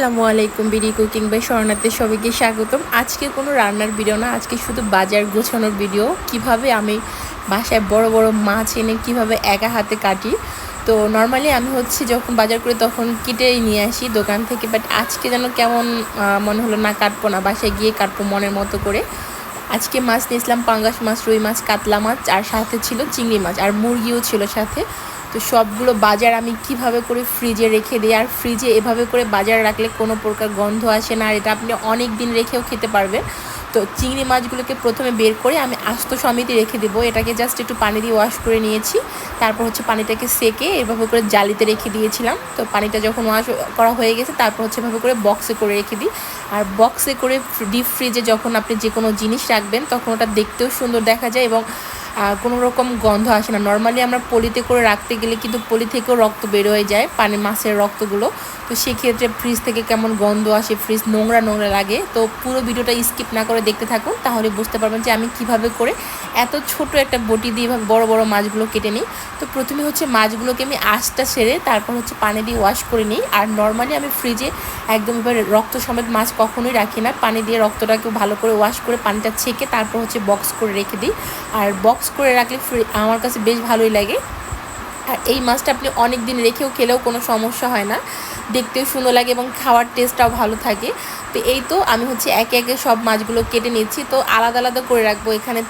আসসালামু আলাইকুম BD cooking by শরণাতে সবাইকে স্বাগতম। আজকে কোনো রান্নার ভিডিও না, আজকে শুধু বাজার গোছানোর ভিডিও। কীভাবে আমি বাসায় বড় বড় মাছ এনে কীভাবে একা হাতে কাটি। তো নর্মালি আমি হচ্ছে যখন বাজার করে তখন কেটেই নিয়ে আসি দোকান থেকে বাট আজকে যেন কেমন মনে হলো না কাটবো না, বাসায় গিয়ে কাটবো মনের মতো করে। আজকে মাছ নিয়েছিলাম পাঙ্গাস মাছ, রুই মাছ, কাতলা মাছ, আর সাথে ছিল চিংড়ি মাছ, আর মুরগিও ছিল সাথে। তো সবগুলো বাজার আমি কীভাবে করে ফ্রিজে রেখে দিই? আর ফ্রিজে এভাবে করে বাজার রাখলে কোনো প্রকার গন্ধ আসে না। আর এটা আপনি অনেক দিন রেখেও খেতে পারবেন। তো চিংড়ি মাছগুলোকে প্রথমে বের করে আমি আস্ত সমিতি রেখে দেবো। এটাকে জাস্ট একটু পানি দিয়ে ওয়াশ করে নিয়েছি। তারপর হচ্ছে পানিটাকে সেকে এভাবে করে জালিতে রেখে দিয়েছিলাম। তো পানিটা যখন ওয়াশ করা হয়ে গেছে, তারপর হচ্ছে এভাবে করে বক্সে করে রেখে দিই। আর বক্সে করে ডিপ ফ্রিজে যখন আপনি যে কোনো জিনিস রাখবেন, তখন ওটা দেখতেও সুন্দর দেখা যায় এবং কোনো রকম গন্ধ আসে না। নর্মালি আমরা পলিতে করে রাখতে গেলে কিন্তু পলি থেকেও রক্ত বের হয়ে যায়, পানি মাছের রক্তগুলো। তো সেক্ষেত্রে ফ্রিজ থেকে কেমন গন্ধ আসে ফ্রিজ নোংরা নোংরা লাগে। তো পুরো ভিডিওটা স্কিপ না করে দেখতে থাকুন, তাহলে বুঝতে পারবেন যে আমি কীভাবে করে এত ছোট একটা বটি দিয়ে বড় বড় মাছগুলো কেটে নিই। তো প্রথমে হচ্ছে মাছগুলোকে আমি আঁচটা সেরে তারপর হচ্ছে পানি দিয়ে ওয়াশ করে নিই। আর নর্মালি আমি ফ্রিজে একদম এবার রক্ত সমেত মাছ কখনোই রাখি না। পানি দিয়ে রক্তটাকে ভালো করে ওয়াশ করে পানিটা ছেঁকে তারপর হচ্ছে বক্স করে রেখে দিই। আর বক্স করে রাখলে আমার কাছে বেশ ভালোই লাগে। আর এই মাছটা আপনি অনেক দিন রেখেও খেলেও কোনো সমস্যা হয় না। দেখতেও সুন্দর লাগে এবং খাওয়ার টেস্টটাও ভালো থাকে। তো এই তো আমি হচ্ছে একে একে সব মাছগুলো কেটে নিচ্ছি। তো আলাদা আলাদা করে রাখব। এখানে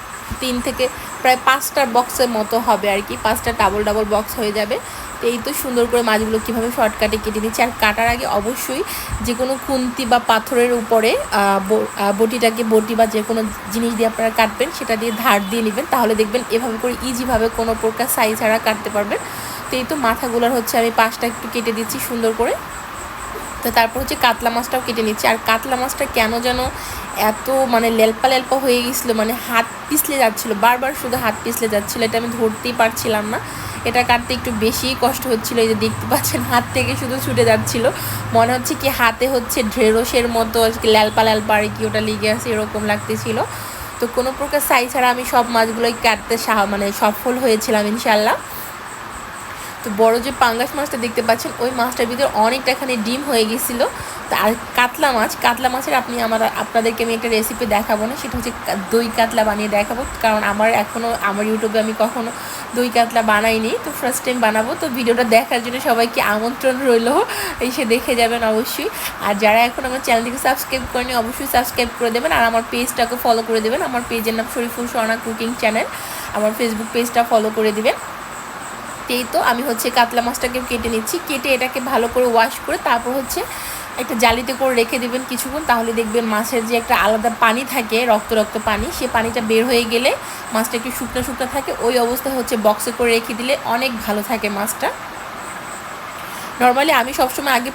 তিন থেকে প্রায় পাঁচটা বক্সের মতো হবে আর কি। পাঁচটা ডাবল ডাবল বক্স হয়ে যাবে। তো এই তো সুন্দর করে মাছগুলো কীভাবে শর্টকাটে কেটে নিচ্ছি। আর কাটার আগে অবশ্যই যে কোনো খুন্তি বা পাথরের উপরে বটিটাকে, বটি বা যে কোনো জিনিস দিয়ে আপনারা কাটবেন, সেটা দিয়ে ধার দিয়ে নেবেন। তাহলে দেখবেন এভাবে করে ইজিভাবে কোনো প্রকার সাইজ ছাড়া কাটতে পারবেন। তো এই তো মাথাগুলোর হচ্ছে আমি পাশটা একটু কেটে দিচ্ছি সুন্দর করে। তো তারপর হচ্ছে কাতলা মাছটাও কেটে নিচ্ছি। আর কাতলা মাছটা কেন যেন এত মানে লেলপা লেলপা হয়ে গেছিল মানে হাত পিছলে যাচ্ছিল, বারবার শুধু হাত পিছলে যাচ্ছিল, এটা আমি ধরতেই পারছিলাম না। এটা কাটতে একটু বেশিই কষ্ট হচ্ছিল, এই যে দেখতে পাচ্ছেন, হাত থেকে শুধু ছুটে যাচ্ছিল। মনে হচ্ছে কি হাতে হচ্ছে ঢেঁড়সের মতো আজকে ল্যালপা ল্যালপা আর কি ওটা লেগে আছে, এরকম লাগতেছিল। তো কোনো প্রকার সাইজ ছাড়া আমি সব মাছগুলোই কাটতে সাহ মানে সফল হয়েছিলাম ইনশাল্লাহ তো বড় যে পাঙ্গাস মাছটা দেখতে পাচ্ছেন, ওই মাছটার ভিতরে অনেকটা এখানে ডিম হয়ে গেছিল। তো আর কাতলা মাছ, কাতলা মাছের আপনি আমার, আপনাদেরকে আমি একটা রেসিপি দেখাবো না, সেটা হচ্ছে দই কাতলা বানিয়ে দেখাবো। কারণ আমার এখনও আমার ইউটিউবে আমি কখনো দই কাতলা বানাইনি, তো ফার্স্ট টাইম বানাবো। তো ভিডিওটা দেখার জন্য সবাইকে আমন্ত্রণ রইল, এসে দেখে যাবেন অবশ্যই। আর যারা এখন আমার চ্যানেলটিকে সাবস্ক্রাইব করেনি অবশ্যই সাবস্ক্রাইব করে দেবেন। আর আমার পেজটাকে ফলো করে দেবেন। আমার পেজের নাম শরীফুল স্বর্ণা কুকিং চ্যানেল আমার ফেসবুক পেজটা ফলো করে দিবেন। এই তো আমি হচ্ছে কাতলা মাছটাকে কেটে নিচ্ছি। কেটে এটাকে ভালো করে ওয়াশ করে তারপর হচ্ছে একটা জালিতে করে রেখে দেবেন কিছুক্ষণ, তাহলে দেখবেন মাছের যে একটা আলাদা পানি থাকে, রক্ত রক্ত পানি, সে পানিটা বের হয়ে গেলে মাছটা একটু শুকনো শুকনো থাকে। ওই অবস্থায় হচ্ছে বক্সে করে রেখে দিলে অনেক ভালো থাকে মাছটা। নর্মালি আমি সবসময় আগে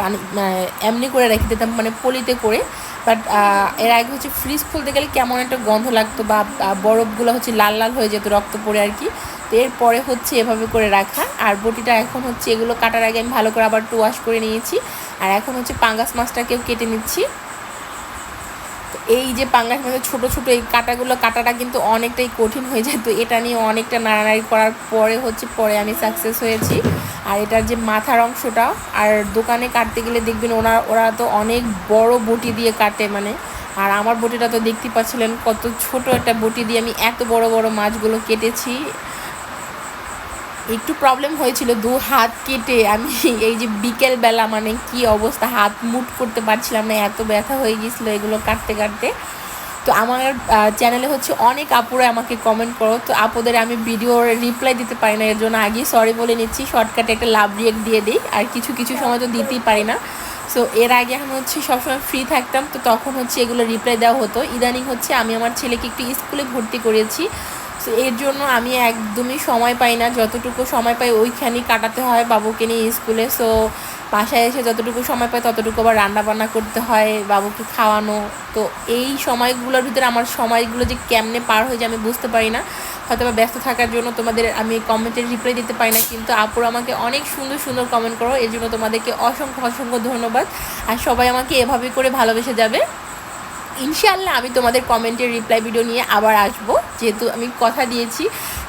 পানি মানে এমনি করে রেখে দিতাম মানে পলিতে করে। বাট এর আগে হচ্ছে ফ্রিজ খুলতে গেলে কেমন একটা গন্ধ লাগতো বা বরফগুলো হচ্ছে লাল লাল হয়ে যেত রক্ত পড়ে আর কি। এরপরে হচ্ছে এভাবে করে রাখা। আর বটিটা এখন হচ্ছে এগুলো কাটার আগে আমি ভালো করে আবার টু ওয়াশ করে নিয়েছি। আর এখন হচ্ছে পাঙ্গাস মাছটাকেও কেটে নিচ্ছি। এই যে পাঙ্গাস মাছের ছোটো ছোটো এই কাটাগুলো কাটাটা কিন্তু অনেকটাই কঠিন হয়ে যায়। তো এটা নিয়ে অনেকটা নাড়ানাড়ি করার পরে হচ্ছে পরে আমি সাকসেস হয়েছি। আর এটার যে মাথার অংশটা, আর দোকানে কাটতে গেলে দেখবেন ওরা ওরা তো অনেক বড় বটি দিয়ে কাটে মানে। আর আমার বটিটা তো দেখতে পাচ্ছিলেন কত ছোট একটা বটি দিয়ে আমি এত বড় বড় মাছগুলো কেটেছি। একটু প্রবলেম হয়েছিল, দু হাত কেটে আমি এই যে বিকেল বেলা মানে কি অবস্থা, হাত মুট করতে পারছিলাম না, এত ব্যথা হয়ে গেছিল এগুলো কাটতে কাটতে। তো আমার চ্যানেলে হচ্ছে অনেক আপুরা আমাকে কমেন্ট করো, তো আপুদের আমি ভিডিওর রিপ্লাই দিতে পারি না, এর জন্য আগেই সরি বলে নিচ্ছি শর্টকাটে একটা লাভ রিয়েক্ট দিয়ে দিই, আর কিছু কিছু সময় তো দিতেই পারি না। সো এর আগে আমি হচ্ছে সবসময় ফ্রি থাকতাম, তো তখন হচ্ছে এগুলো রিপ্লাই দেওয়া হতো। ইদানিং হচ্ছে আমি আমার ছেলেকে একটু স্কুলে ভর্তি করেছি এর জন্য আমি একদমই সময় পাই না। যতটুকু সময় পাই ওইখানেই কাটাতে হয় বাবুকে নিয়ে স্কুলে। সো বাসায় এসে যতটুকু সময় পাই ততটুকু আবার রান্না বান্না করতে হয়, বাবুকে খাওয়ানো। তো এই সময়গুলোর ভিতরে আমার সময়গুলো যে কেমনে পার হয়ে যায় আমি বুঝতে পারি না। হয়তো বা ব্যস্ত থাকার জন্য তোমাদের আমি কমেন্টের রিপ্লাই দিতে পারি না, কিন্তু আপুর আমাকে অনেক সুন্দর সুন্দর কমেন্ট করো। এর জন্য তোমাদেরকে অসংখ্য অসংখ্য ধন্যবাদ। আর সবাই আমাকে এভাবে করে ভালোবেসে যাবে। ইনশাআল্লাহ আমি তোমাদের কমেন্টের রিপ্লাই ভিডিও নিয়ে আবার আসব। যেহেতু আমি কথা দিয়েছি,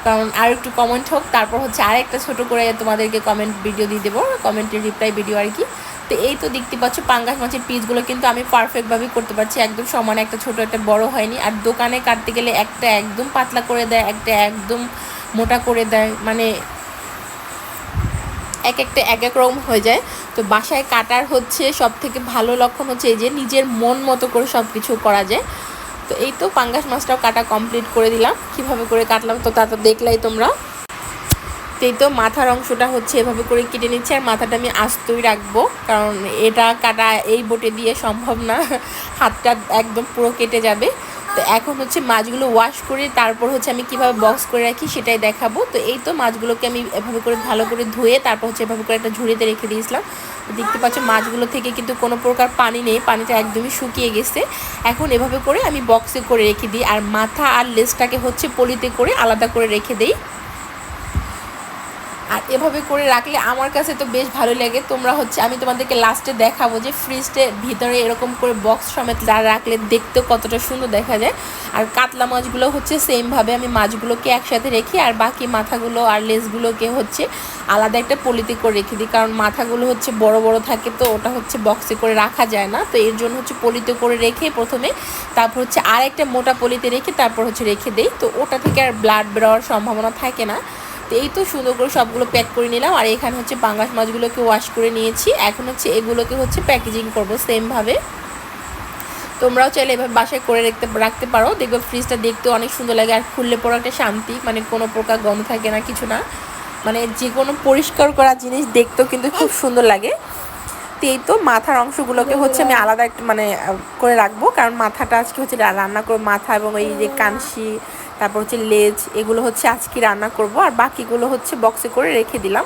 কারণ আর একটু কমেন্ট হোক, তারপর হচ্ছে আর একটা ছোটো করে তোমাদেরকে কমেন্ট ভিডিও দিয়ে দেবো কমেন্টের রিপ্লাই ভিডিও আর কি। তো এই তো দেখতে পাচ্ছ, পাঙ্গাস মাছের পিসগুলো কিন্তু আমি পারফেক্টভাবে করতে পারছি। একদম সমান একটা ছোট, একটা বড় হয়নি। আর দোকানে কাটতে গেলে একটা একদম পাতলা করে দেয়, একটা একদম মোটা করে দেয়। মানে এক একটা, এক এক রকম হয়ে যায়। তো বাসায় কাটার হচ্ছে সব থেকে ভালো লক্ষণ হচ্ছে এই যে নিজের মন মতো করে সব কিছু করা যায়। তো এই তো পাঙ্গাস মাছটাও কাটা কমপ্লিট করে দিলাম। কীভাবে করে কাটলাম তো তা তো দেখলাই তোমরা। এই তো মাথার অংশটা হচ্ছে এভাবে করে কেটে নিচ্ছি আর মাথাটা আমি আস্তই রাখব। কারণ এটা কাটা এই বোটে দিয়ে সম্ভব না। হাতটা একদম পুরো কেটে যাবে। তো এখন হচ্ছে মাছগুলো ওয়াশ করে তারপর হচ্ছে আমি কীভাবে বক্স করে রাখি সেটাই দেখাবো। তো এই তো মাছগুলোকে আমি এভাবে করে ভালো করে ধুয়ে তারপর হচ্ছে এভাবে করে একটা ঝুড়িতে রেখে দিয়েছিলাম। দেখতে পাচ্ছ মাছগুলো থেকে কিন্তু কোনো প্রকার পানি নেই, পানিটা একদমই শুকিয়ে গেছে। এখন এভাবে করে আমি বক্সে করে রেখে দিই। আর মাথা আর লেজটাকে হচ্ছে পলিতে করে আলাদা করে রেখে দিই। এভাবে করে রাখলে আমার কাছে তো বেশ ভালো লাগে। তোমরা হচ্ছে, আমি তোমাদেরকে লাস্টে দেখাবো যে ফ্রিজটে ভিতরে এরকম করে বক্স সমেত রাখলে দেখতেও কতটা সুন্দর দেখা যায়। আর কাতলা মাছগুলো হচ্ছে সেমভাবে আমি মাছগুলোকে একসাথে রেখি আর বাকি মাথাগুলো আর লেসগুলোকে হচ্ছে আলাদা একটা পলিতে করে রেখে দিই। কারণ মাথাগুলো হচ্ছে বড় বড় থাকে তো ওটা হচ্ছে বক্সে করে রাখা যায় না। তো এর জন্য হচ্ছে পলিতে করে রেখে প্রথমে তারপর হচ্ছে আর একটা মোটা পলিতে রেখে তারপর হচ্ছে রেখে দেই। তো ওটা থেকে আর ব্লাড বেরোয়ার সম্ভাবনা থাকে না। এই তো সুন্দর করে সবগুলো প্যাক করে নিলাম। আর এখানে হচ্ছে পাঙ্গাস মাছগুলোকে ওয়াশ করে নিয়েছি। এখন হচ্ছে এগুলোকে হচ্ছে প্যাকেজিং করব সেমভাবে তোমরাও চাইলে এভাবে বাসায় করে রাখতে রাখতে পারো। দেখবে ফ্রিজটা দেখতেও অনেক সুন্দর লাগে। আর খুললে পরে একটা শান্তি মানে কোনো প্রকার গন্ধ থাকে না, কিছু না। মানে যে কোনো পরিষ্কার করা জিনিস দেখতেও কিন্তু খুব সুন্দর লাগে। এই তো মাথার অংশগুলোকে হচ্ছে আমি আলাদা একটা মানে করে রাখব। কারণ মাথাটা আজকে হচ্ছে রান্না করব মাথা এবং এই যে কানশি তারপর হচ্ছে লেজ, এগুলো হচ্ছে আজকে রান্না করব, আর বাকিগুলো হচ্ছে বক্সে করে রেখে দিলাম।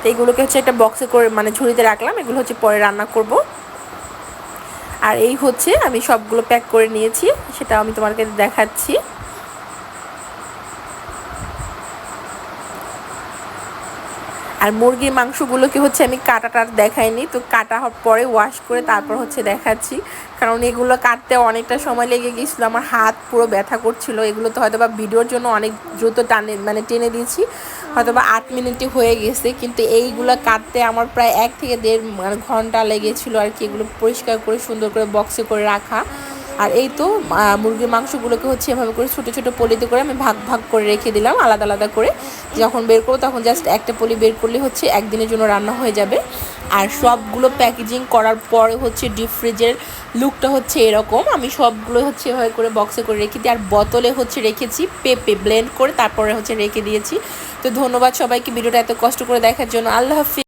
তো এগুলোকে হচ্ছে একটা বক্সে করে মানে ঝুড়িতে রাখলাম, এগুলো হচ্ছে পরে রান্না করব। আর এই হচ্ছে আমি সবগুলো প্যাক করে নিয়েছি, সেটা আমি তোমাকে দেখাচ্ছি। আর মুরগির মাংসগুলোকে হচ্ছে আমি কাটাটার দেখাইনি, তো কাটা হওয়ার পরে ওয়াশ করে তারপর হচ্ছে দেখাচ্ছি। কারণ এগুলো কাটতে অনেকটা সময় লেগে গিয়েছিল, আমার হাত পুরো ব্যথা করছিল, এগুলো তো হয়তো বা ভিডিওর জন্য অনেক দ্রুত টানে মানে টেনে দিয়েছি হয়তো বা আট মিনিটই হয়ে গেছে, কিন্তু এইগুলো কাটতে আমার প্রায় এক থেকে দেড় মানে ঘণ্টা লেগেছিলো আর কি, এগুলো পরিষ্কার করে সুন্দর করে বক্সে করে রাখা। আর এই তো মুরগির মাংসগুলোকে হচ্ছে এভাবে করে ছোটো ছোটো পলিতে করে আমি ভাগ ভাগ করে রেখে দিলাম, আলাদা আলাদা করে। যখন বের করব তখন জাস্ট একটা পলি বের করলে হচ্ছে একদিনের জন্য রান্না হয়ে যাবে। আর সবগুলো প্যাকেজিং করার পরে হচ্ছে ডিপ ফ্রিজের লুকটা হচ্ছে এরকম। আমি সবগুলো হচ্ছে এভাবে করে বক্সে করে রেখে দিই। আর বোতলে হচ্ছে রেখেছি পেপে ব্লেন্ড করে, তারপরে হচ্ছে রেখে দিয়েছি। তো ধন্যবাদ সবাইকে, ভিডিওটা এত কষ্ট করে দেখার জন্য। আল্লাহ হাফিজ।